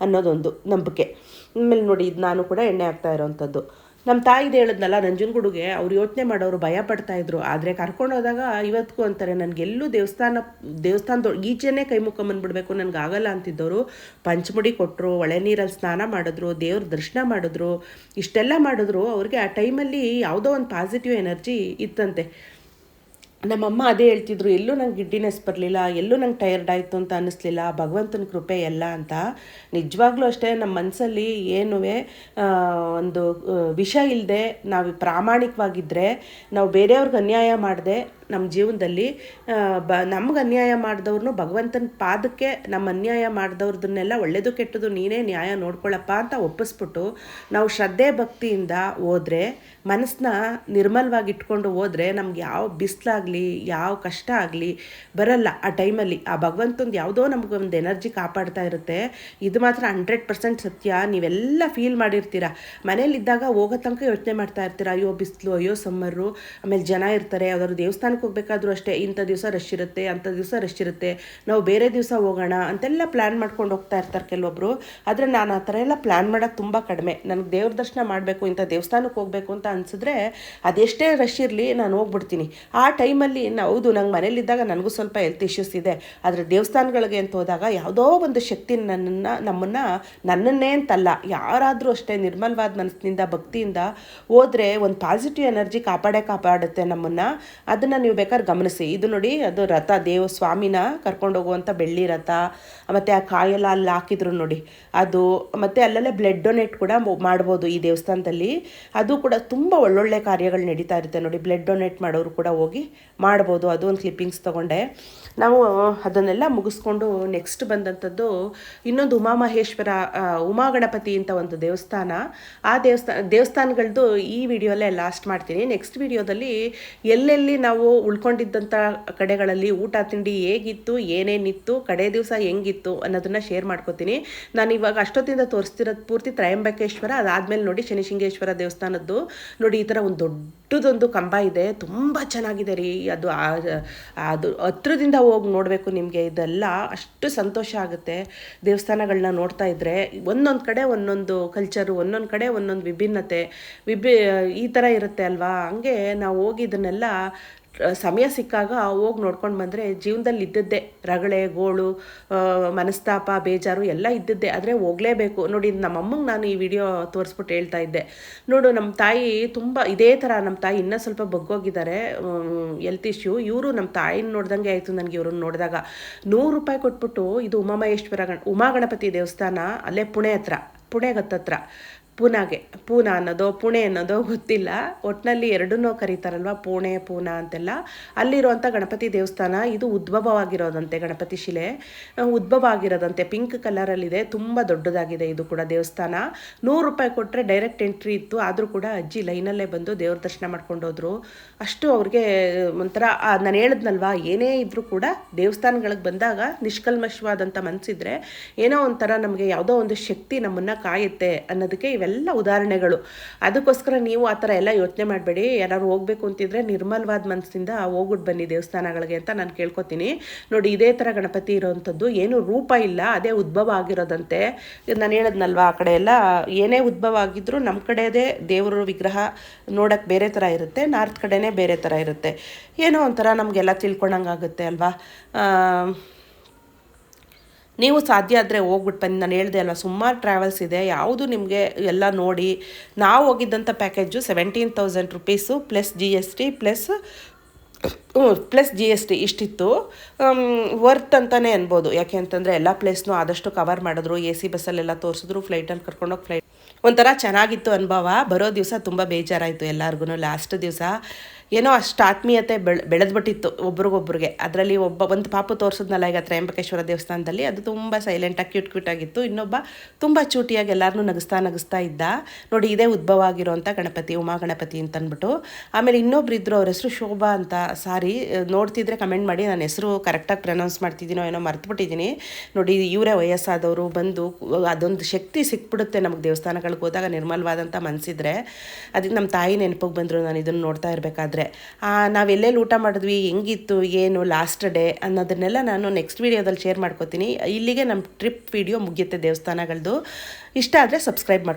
ಅನ್ನೋದೊಂದು ನಂಬಿಕೆ. ಆಮೇಲೆ ನೋಡಿ ಇದು ನಾನು ಕೂಡ ಎಣ್ಣೆ ಆಗ್ತಾ ಇರೋವಂಥದ್ದು ನಮ್ಮ ತಾಯಿದು ಹೇಳಿದ್ನಲ್ಲ ನಂಜನಗೂಡುಗೆ ಅವ್ರು ಯೋಚನೆ ಮಾಡೋರು ಭಯ ಪಡ್ತಾ ಇದ್ರು. ಆದರೆ ಕರ್ಕೊಂಡು ಹೋದಾಗ ಇವತ್ತಿಗೂ ಅಂತಾರೆ ನನಗೆಲ್ಲೂ ದೇವಸ್ಥಾನ, ದೇವಸ್ಥಾನದ, ಈಚೆನೇ ಕೈ ಬಂದ್ಬಿಡ್ಬೇಕು, ನನಗೆ ಆಗಲ್ಲ ಅಂತಿದ್ದವರು. ಪಂಚಮುಡಿ ಕೊಟ್ಟರು ಒಳೆ ನೀರಲ್ಲಿ ಸ್ನಾನ ಮಾಡಿದ್ರು, ದೇವ್ರ ದರ್ಶನ ಮಾಡಿದ್ರು, ಇಷ್ಟೆಲ್ಲ ಮಾಡಿದ್ರು, ಅವ್ರಿಗೆ ಆ ಟೈಮಲ್ಲಿ ಯಾವುದೋ ಒಂದು ಪಾಸಿಟಿವ್ ಎನರ್ಜಿ ಇತ್ತಂತೆ. ನಮ್ಮಮ್ಮ ಅದೇ ಹೇಳ್ತಿದ್ರು, ಎಲ್ಲೂ ನಂಗೆ ಗಿಡ್ಡಿನೆಸ್ ಬರಲಿಲ್ಲ, ಎಲ್ಲೂ ನಂಗೆ ಟಯರ್ಡ್ ಆಯಿತು ಅಂತ ಅನ್ನಿಸ್ಲಿಲ್ಲ, ಭಗವಂತನ ಕೃಪೆ ಎಲ್ಲ ಅಂತ. ನಿಜವಾಗ್ಲೂ ಅಷ್ಟೇ ನಮ್ಮ ಮನಸ್ಸಲ್ಲಿ ಏನೂ ಒಂದು ವಿಷ ಇಲ್ಲದೆ ನಾವು ಪ್ರಾಮಾಣಿಕವಾಗಿದ್ದರೆ ನಾವು ಬೇರೆಯವ್ರಿಗೆ ಅನ್ಯಾಯ ಮಾಡದೆ ನಮ್ಮ ಜೀವನದಲ್ಲಿ ಬ, ನಮ್ಗೆ ಅನ್ಯಾಯ ಮಾಡಿದವ್ರನ್ನು ಭಗವಂತನ ಪಾದಕ್ಕೆ ನಮ್ಮ ಅನ್ಯಾಯ ಮಾಡಿದವ್ರದನ್ನೆಲ್ಲ ಒಳ್ಳೆಯದು ಕೆಟ್ಟದು ನೀನೇ ನ್ಯಾಯ ನೋಡ್ಕೊಳ್ಳಪ್ಪ ಅಂತ ಒಪ್ಪಿಸ್ಬಿಟ್ಟು ನಾವು ಶ್ರದ್ಧೆ ಭಕ್ತಿಯಿಂದ ಹೋದರೆ, ಮನಸ್ಸನ್ನ ನಿರ್ಮಲವಾಗಿ ಇಟ್ಕೊಂಡು ಹೋದರೆ ನಮ್ಗೆ ಯಾವ ಬಿಸಿಲಾಗಲಿ, ಯಾವ ಕಷ್ಟ ಆಗಲಿ ಬರಲ್ಲ ಆ ಟೈಮಲ್ಲಿ. ಆ ಭಗವಂತಂದು ಯಾವುದೋ ನಮ್ಗೆ ಒಂದು ಎನರ್ಜಿ ಕಾಪಾಡ್ತಾ ಇರುತ್ತೆ. ಇದು ಮಾತ್ರ ಹಂಡ್ರೆಡ್ ಪರ್ಸೆಂಟ್ ಸತ್ಯ. ನೀವೆಲ್ಲ ಫೀಲ್ ಮಾಡಿರ್ತೀರ. ಮನೇಲಿದ್ದಾಗ ಹೋಗೋ ತನಕ ಯೋಚನೆ ಮಾಡ್ತಾ ಇರ್ತೀರ. ಅಯ್ಯೋ, ಬಿಸಿಲು, ಅಯ್ಯೋ, ಸಮ್ಮರು. ಆಮೇಲೆ ಜನ ಇರ್ತಾರೆ. ಯಾವ್ದಾದ್ರು ದೇವಸ್ಥಾನಕ್ಕೆ ಹೋಗ್ಬೇಕಾದ್ರೂ ಅಷ್ಟೇ, ಇಂಥ ದಿವಸ ರಶ್ ಇರುತ್ತೆ, ಅಂಥ ದಿವಸ ರಶ್ ಇರುತ್ತೆ, ನಾವು ಬೇರೆ ದಿವಸ ಹೋಗೋಣ ಅಂತೆಲ್ಲ ಪ್ಲ್ಯಾನ್ ಮಾಡ್ಕೊಂಡು ಹೋಗ್ತಾ ಇರ್ತಾರೆ ಕೆಲವೊಬ್ಬರು ಆದರೆ ನಾನು ಆ ಥರ ಎಲ್ಲ ಪ್ಲ್ಯಾನ್ ಮಾಡೋದು ತುಂಬ ಕಡಿಮೆ. ನನಗೆ ದೇವ್ರ ದರ್ಶನ ಮಾಡಬೇಕು, ಇಂಥ ದೇವಸ್ಥಾನಕ್ಕೆ ಹೋಗಬೇಕು ಅಂತ ಅನಿಸಿದ್ರೆ ಅದೆಷ್ಟೇ ರಶ್ ಇರಲಿ ನಾನು ಹೋಗ್ಬಿಡ್ತೀನಿ. ಆ ಟೈಮಲ್ಲಿ ನಾ- ಹೌದು, ನಂಗೆ ಮನೇಲಿದ್ದಾಗ ನನಗೂ ಸ್ವಲ್ಪ ಹೆಲ್ತ್ ಇಶ್ಯೂಸ್ ಇದೆ. ಆದರೆ ದೇವಸ್ಥಾನಗಳಿಗೆ ಅಂತ ಹೋದಾಗ ಯಾವುದೋ ಒಂದು ಶಕ್ತಿ ನನ್ನನ್ನು, ನಮ್ಮನ್ನು ನನ್ನನ್ನೇ ಅಂತಲ್ಲ, ಯಾರಾದರೂ ಅಷ್ಟೇ ನಿರ್ಮಲವಾದ ಮನಸ್ಸಿನಿಂದ, ಭಕ್ತಿಯಿಂದ ಹೋದರೆ ಒಂದು ಪಾಸಿಟಿವ್ ಎನರ್ಜಿ ಕಾಪಾಡೇ ಕಾಪಾಡುತ್ತೆ ನಮ್ಮನ್ನು. ಅದನ್ನು ನೀವು ಬೇಕಾದ್ರೆ ಗಮನಿಸಿ. ಇದು ನೋಡಿ, ಅದು ರಥ, ದೇವ ಸ್ವಾಮಿನ ಕರ್ಕೊಂಡು ಹೋಗುವಂಥ ಬೆಳ್ಳಿ ರಥ, ಮತ್ತು ಆ ಕಾಯೆಲ್ಲ ಅಲ್ಲಿ ಹಾಕಿದ್ರು ನೋಡಿ. ಅದು ಮತ್ತು ಅಲ್ಲಲ್ಲೇ ಬ್ಲಡ್ ಡೊನೇಟ್ ಕೂಡ ಮಾಡ್ಬೋದು ಈ ದೇವಸ್ಥಾನದಲ್ಲಿ. ಅದು ಕೂಡ ತುಂಬ ಒಳ್ಳೊಳ್ಳೆ ಕಾರ್ಯಗಳು ನಡೀತಾ ಇರುತ್ತೆ ನೋಡಿ. ಬ್ಲಡ್ ಡೊನೇಟ್ ಮಾಡೋರು ಕೂಡ ಹೋಗಿ ಮಾಡ್ಬೋದು. ಅದು ಒಂದು ಕ್ಲಿಪ್ಪಿಂಗ್ಸ್ ತೊಗೊಂಡೆ. ನಾವು ಅದನ್ನೆಲ್ಲ ಮುಗಿಸ್ಕೊಂಡು ನೆಕ್ಸ್ಟ್ ಬಂದಂಥದ್ದು ಇನ್ನೊಂದು ಉಮಾಮಹೇಶ್ವರ ಉಮಾ ಗಣಪತಿ ಅಂತ ಒಂದು ದೇವಸ್ಥಾನ. ಆ ದೇವಸ್ಥಾನ ದೇವಸ್ಥಾನಗಳದ್ದು ಈ ವಿಡಿಯೋಲ್ಲೇ ಲಾಸ್ಟ್ ಮಾಡ್ತೀನಿ. ನೆಕ್ಸ್ಟ್ ವಿಡಿಯೋದಲ್ಲಿ ಎಲ್ಲೆಲ್ಲಿ ನಾವು ಉಳ್ಕೊಂಡಿದ್ದಂಥ ಕಡೆಗಳಲ್ಲಿ ಊಟ ತಿಂಡಿ ಹೇಗಿತ್ತು ಏನೇನಿತ್ತು ಕಡೆ ದಿವಸ ಹೆಂಗಿತ್ತು ಅನ್ನೋದನ್ನ ಶೇರ್ ಮಾಡ್ಕೋತೀನಿ. ನಾನು ಇವಾಗ ಅಷ್ಟೊತ್ತಿಂದ ತೋರಿಸ್ತಿರೋದು ಪೂರ್ತಿ ತ್ರಯಂಬಕೇಶ್ವರ, ಅದಾದಮೇಲೆ ನೋಡಿ ಶನಿಶಿಂಗೇಶ್ವರ ದೇವಸ್ಥಾನದ್ದು. ನೋಡಿ, ಈ ಥರ ಒಂದು ದೊಡ್ಡದೊಂದು ಕಂಬ ಇದೆ, ತುಂಬ ಚೆನ್ನಾಗಿದೆ ರೀ. ಅದು ಅದು ಹತ್ರದಿಂದ ಹೋಗಿ ನೋಡಬೇಕು ನಿಮಗೆ, ಇದೆಲ್ಲ ಅಷ್ಟು ಸಂತೋಷ ಆಗುತ್ತೆ. ದೇವಸ್ಥಾನಗಳನ್ನ ನೋಡ್ತಾ ಇದ್ದರೆ ಒಂದೊಂದು ಕಡೆ ಒಂದೊಂದು ಕಲ್ಚರು ಒಂದೊಂದು ಕಡೆ ಒಂದೊಂದು ವಿಭಿನ್ನತೆ. ವಿಭಿ, ಈ ಥರ ಇರುತ್ತೆ ಅಲ್ವಾ? ಹಂಗೆ ನಾವು ಹೋಗಿ ಇದನ್ನೆಲ್ಲ ಸಮಯ ಸಿಕ್ಕಾಗ ಹೋಗಿ ನೋಡ್ಕೊಂಡು ಬಂದರೆ ಜೀವನದಲ್ಲಿ ಇದ್ದದ್ದೇ ರಗಳೆ, ಗೋಳು ಮನಸ್ತಾಪ, ಬೇಜಾರು ಎಲ್ಲ ಇದ್ದದ್ದೇ. ಆದರೆ ಹೋಗಲೇಬೇಕು. ನೋಡಿ ನಮ್ಮ ಅಮ್ಮಂಗೆ ನಾನು ಈ ವಿಡಿಯೋ ತೋರಿಸ್ಬಿಟ್ಟು ಹೇಳ್ತಾ ಇದ್ದೆ. ನೋಡು ನಮ್ಮ ತಾಯಿ ತುಂಬ ಇದೇ ಥರ ನಮ್ಮ ತಾಯಿ ಇನ್ನೂ ಸ್ವಲ್ಪ ಬಗ್ಗೋಗಿದ್ದಾರೆ. ಎಲ್ತ್ ಇಶ್ಯೂ ಇವರು ನಮ್ಮ ತಾಯಿನ ನೋಡ್ದಂಗೆ ಆಯಿತು ನನಗೆ ಇವ್ರನ್ನ ನೋಡಿದಾಗ. ನೂರು ರೂಪಾಯಿ ಕೊಟ್ಬಿಟ್ಟು ಇದು ಉಮಾಮಹೇಶ್ವರ ಗಣ, ಉಮಾ ಗಣಪತಿ ದೇವಸ್ಥಾನ, ಅಲ್ಲೇ ಪುಣೆ ಹತ್ರ, ಪುಣೆ ಹತ್ತತ್ರ ಪೂನಾಗೆ, ಪೂನಾ ಅನ್ನೋದೋ, ಪುಣೆ ಅನ್ನೋದೋ ಗೊತ್ತಿಲ್ಲ. ಒಟ್ಟಿನಲ್ಲಿ ಎರಡನ್ನೂ ಕರೀತಾರಲ್ವ? ಪುಣೆ, ಪೂನಾ ಅಂತೆಲ್ಲ. ಅಲ್ಲಿರುವಂಥ ಗಣಪತಿ ದೇವಸ್ಥಾನ, ಇದು ಉದ್ಭವವಾಗಿರೋದಂತೆ ಗಣಪತಿ ಶಿಲೆ. ಉದ್ಭವ ಆಗಿರೋದಂತೆ ಪಿಂಕ್ ಕಲರಲ್ಲಿದೆ ತುಂಬ ದೊಡ್ಡದಾಗಿದೆ ಇದು ಕೂಡ ದೇವಸ್ಥಾನ. ನೂರು ರೂಪಾಯಿ ಕೊಟ್ಟರೆ ಡೈರೆಕ್ಟ್ ಎಂಟ್ರಿ ಇತ್ತು. ಆದರೂ ಕೂಡ ಅಜ್ಜಿ ಲೈನಲ್ಲೇ ಬಂದು ದೇವ್ರ ದರ್ಶನ ಮಾಡ್ಕೊಂಡು ಹೋದ್ರು. ಅಷ್ಟು ಅವ್ರಿಗೆ ಒಂಥರ ನಾನು ಹೇಳಿದ್ನಲ್ವಾ? ಏನೇ ಇದ್ದರೂ ಕೂಡ ದೇವಸ್ಥಾನಗಳಿಗೆ ಬಂದಾಗ ನಿಷ್ಕಲ್ಮಶವಾದಂಥ ಮನಸ್ಸಿದ್ರೆ ಏನೋ ಒಂಥರ ನಮಗೆ ಯಾವುದೋ ಒಂದು ಶಕ್ತಿ ನಮ್ಮನ್ನು ಕಾಯುತ್ತೆ ಅನ್ನೋದಕ್ಕೆ ಇವೆಲ್ಲ ಉದಾಹರಣೆಗಳು. ಅದಕ್ಕೋಸ್ಕರ ನೀವು ಆ ಥರ ಎಲ್ಲ ಯೋಚನೆ ಮಾಡಬೇಡಿ. ಯಾರು ಹೋಗಬೇಕು ಅಂತಿದ್ರೆ ನಿರ್ಮಲವಾದ ಮನಸ್ಸಿಂದ ಹೋಗ್ಬಿಟ್ಟು ಬನ್ನಿ ದೇವಸ್ಥಾನಗಳಿಗೆ ಅಂತ ನಾನು ಕೇಳ್ಕೊತೀನಿ. ನೋಡಿ, ಇದೇ ಥರ ಗಣಪತಿ ಇರೋವಂಥದ್ದು ಏನು ರೂಪ ಇಲ್ಲ, ಅದೇ ಉದ್ಭವ ಆಗಿರೋದಂತೆ. ನಾನು ಹೇಳದ್ನಲ್ವ, ಆ ಕಡೆ ಎಲ್ಲ ಏನೇ ಉದ್ಭವ ಆಗಿದ್ರೂ ನಮ್ಮ ಕಡೆದೇ ದೇವರ ವಿಗ್ರಹ ನೋಡೋಕ್ಕೆ ಬೇರೆ ಥರ ಇರುತ್ತೆ, ನಾರ್ತ್ ಕಡೆನೇ ಬೇರೆ ಥರ ಇರುತ್ತೆ. ಏನೋ ಒಂಥರ ನಮಗೆಲ್ಲ ತಿಳ್ಕೊಂಡಂಗೆ ಆಗುತ್ತೆ ಅಲ್ವಾ ನೀವು ಸಾಧ್ಯ ಆದರೆ ಹೋಗ್ಬಿಟ್ಟು ಬನ್ನಿ. ನಾನು ಹೇಳಿದೆ ಅಲ್ವಾ, ಸುಮಾರು ಟ್ರಾವೆಲ್ಸ್ ಇದೆ. ಯಾವುದು ನಿಮಗೆ ಎಲ್ಲ ನೋಡಿ, ನಾವು ಹೋಗಿದ್ದಂಥ package seventeen thousand rupees plus G S T plus plus G S T ಇಷ್ಟಿತ್ತು. ವರ್ತ್ ಅಂತಲೇ ಅನ್ಬೋದು. ಯಾಕೆ ಅಂತಂದರೆ ಎಲ್ಲ ಪ್ಲೇಸ್ನು ಆದಷ್ಟು ಕವರ್ ಮಾಡಿದ್ರು. ಎ ಸಿ ಬಸ್ಸಲ್ಲೆಲ್ಲ ತೋರಿಸಿದ್ರು. ಫ್ಲೈಟಲ್ಲಿ ಕರ್ಕೊಂಡೋಗಿ ಫ್ಲೈಟ್ ಒಂಥರ ಚೆನ್ನಾಗಿತ್ತು ಅನುಭವ. ಬರೋ ದಿವಸ ತುಂಬ ಬೇಜಾರಾಯಿತು ಎಲ್ಲರಿಗೂ ಲಾಸ್ಟ್ ದಿವಸ ಏನೋ ಅಷ್ಟು ಆತ್ಮೀಯತೆ ಬೆಳೆ, ಬೆಳೆದ್ಬಿಟ್ಟಿತ್ತು ಒಬ್ರಿಗೊಬ್ರಿಗೆ. ಅದರಲ್ಲಿ ಒಬ್ಬ ಒಂದು ಪಾಪು ತೋರಿಸಿದ್ನಲ್ಲ ಈಗ ತ್ರಯಂಬಕೇಶ್ವರ ದೇವಸ್ಥಾನದಲ್ಲಿ, ಅದು ತುಂಬ ಸೈಲೆಂಟಾಗಿ ಕ್ಯೂಟ್ ಕ್ಯೂಟ್ ಆಗಿತ್ತು. ಇನ್ನೊಬ್ಬ ತುಂಬ ಚೂಟಿಯಾಗಿ ಎಲ್ಲರನ್ನೂ ನಗಿಸ್ತಾ ನಗಿಸ್ತಾ ಇದ್ದ. ನೋಡಿ, ಇದೇ ಉದ್ಭವ ಆಗಿರೋಂಥ ಗಣಪತಿ, ಉಮಾ ಗಣಪತಿ ಆಮೇಲೆ ಇನ್ನೊಬ್ರು ಇದ್ರು, ಅವ್ರ ಹೆಸರು ಶೋಭಾ ಅಂತ ಸಾರಿ ನೋಡ್ತಿದ್ರೆ ಕಮೆಂಟ್ ಮಾಡಿ ನನ್ನ ಹೆಸರು ಕರೆಕ್ಟಾಗಿ ಪ್ರನೌನ್ಸ್ ಮಾಡ್ತಿದ್ದೀನೋ ಏನೋ ಮರ್ತುಬಿಟ್ಟಿದ್ದೀನಿ ನೋಡಿ, ಇವರೇ ವಯಸ್ಸಾದವರು ಬಂದು ಅದೊಂದು ಶಕ್ತಿ ಸಿಕ್ಬಿಡುತ್ತೆ ನಮಗೆ ದೇವಸ್ಥಾನಗಳಿಗೆ ಹೋದಾಗ ನಿರ್ಮಲವಾದಂಥ ಮನಸ್ಸಿದ್ರೆ ಅದಕ್ಕೆ ನಮ್ಮ ತಾಯಿ ನೆನಪಿಗೆ ಬಂದರು ನಾನು ಇದನ್ನು ನೋಡ್ತಾ ಇರಬೇಕಾದ್ರೆ. ನಾವೆಲ್ಲೆಲ್ಲಿ ಊಟ ಮಾಡಿದ್ವಿ, ಹೆಂಗಿತ್ತು, ಏನು ಲಾಸ್ಟ್ ಡೇ ಅನ್ನೋದನ್ನೆಲ್ಲ ನಾನು ನೆಕ್ಸ್ಟ್ ವೀಡಿಯೋದಲ್ಲಿ ಶೇರ್ ಮಾಡ್ಕೋತೀನಿ. ಇಲ್ಲಿಗೆ ನಮ್ಮ ಟ್ರಿಪ್ ವಿಡಿಯೋ ಮುಗಿಯುತ್ತೆ ದೇವಸ್ಥಾನಗಳದ್ದು ಇಷ್ಟ ಆದರೆ ಸಬ್ಸ್ಕ್ರೈಬ್ ಮಾಡಿ